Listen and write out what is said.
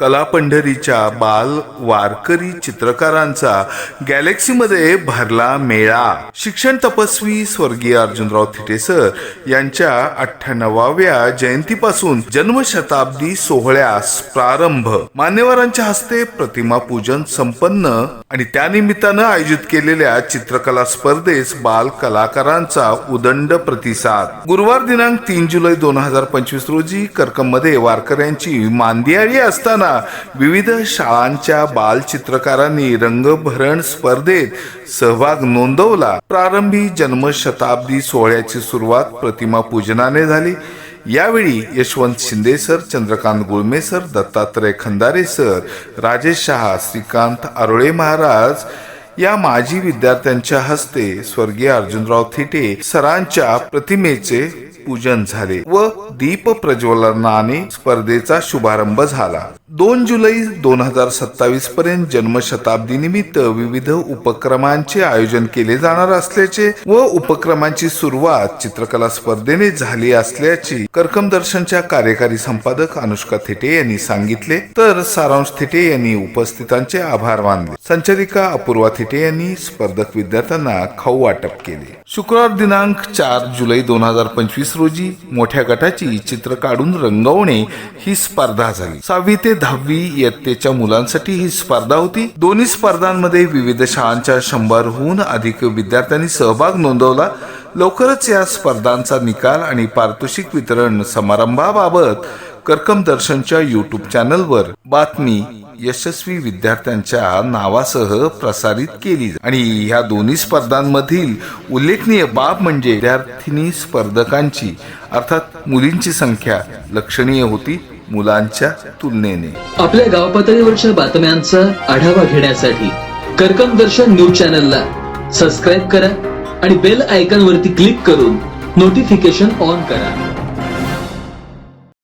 कला पंढरीच्या बाल वारकरी चित्रकारांचा गॅलेक्सीमध्ये भरला मेळा. शिक्षण तपस्वी स्वर्गीय अर्जुनराव थिटे सर यांच्या अठ्ठ्याण्णवाव्या जयंतीपासून जन्मशताब्दी सोहळ्यास प्रारंभ. मान्यवरांच्या हस्ते प्रतिमा पूजन संपन्न आणि त्यानिमित्तानं आयोजित केलेल्या चित्रकला स्पर्धेस बाल कलाकारांचा उदंड प्रतिसाद. गुरुवार दिनांक तीन जुलै दोन हजार पंचवीस रोजी करकममध्ये वारकऱ्यांची मांदियाळी असताना विविध शाळांच्या बाल चित्रकारांनी रंगभरण स्पर्धेत सहभाग नोंदवला. प्रारंभी जन्मशताब्दी सोहळ्याची सुरुवात प्रतिमा पूजनाने झाली. यावेळी Yashwant Shinde sir Chandrakant Gulme sir Dattatray Khandare sir Rajesh Shah Shrikant Arole Maharaj या माजी विद्यार्थ्यांच्या हस्ते स्वर्गीय अर्जुनराव थिटे सरांच्या प्रतिमेचे पूजन झाले व दीप प्रज्वलनाने स्पर्धेचा शुभारंभ झाला. दोन जुलै दोन हजार सत्तावीस पर्यंत जन्मशताब्दी निमित्त विविध उपक्रमांचे आयोजन केले जाणार असल्याचे व उपक्रमांची सुरुवात चित्रकला स्पर्धेने झाली असल्याची कर्कम दर्शनच्या कार्यकारी संपादक अनुष्का थेटे यांनी सांगितले. तर सारांश थेटे यांनी उपस्थितांचे आभार मानले. संचालिका अपूर्वा थेटे यांनी स्पर्धक विद्यार्थ्यांना खाऊ वाटप केले. शुक्रवार दिनांक चार जुलै दोन हजार पंचवीस रोजी मोठ्या गटाची चित्र काढून रंगवणे ही स्पर्धा झाली. सहावी ते दहावी इयत्तेच्या मुलांसाठी ही स्पर्धा होती. दोन्ही स्पर्धांमध्ये विविध शाळांच्या शंभरहून अधिक विद्यार्थ्यांनी सहभाग नोंदवला. लवकरच या स्पर्धांचा निकाल आणि पारितोषिक वितरण समारंभाबाबत कर्कम दर्शनच्या युट्यूब चॅनलवर बातमी यशस्वी विद्यार्थ्यांच्या नावासह प्रसारित केली आणि ह्या दोन्ही स्पर्धांमधील उल्लेखनीय बाब म्हणजे विद्यार्थिनी स्पर्धकांची अर्थात मुलींची संख्या लक्षणीय होती मुलांच्या तुलनेने. आपल्या गाव पातळीवरच्या बातम्यांचा आढावा घेण्यासाठी कर्कम दर्शन न्यूज चॅनलला सबस्क्राईब करा आणि बेल आयकॉन वरती क्लिक करून नोटिफिकेशन ऑन करा.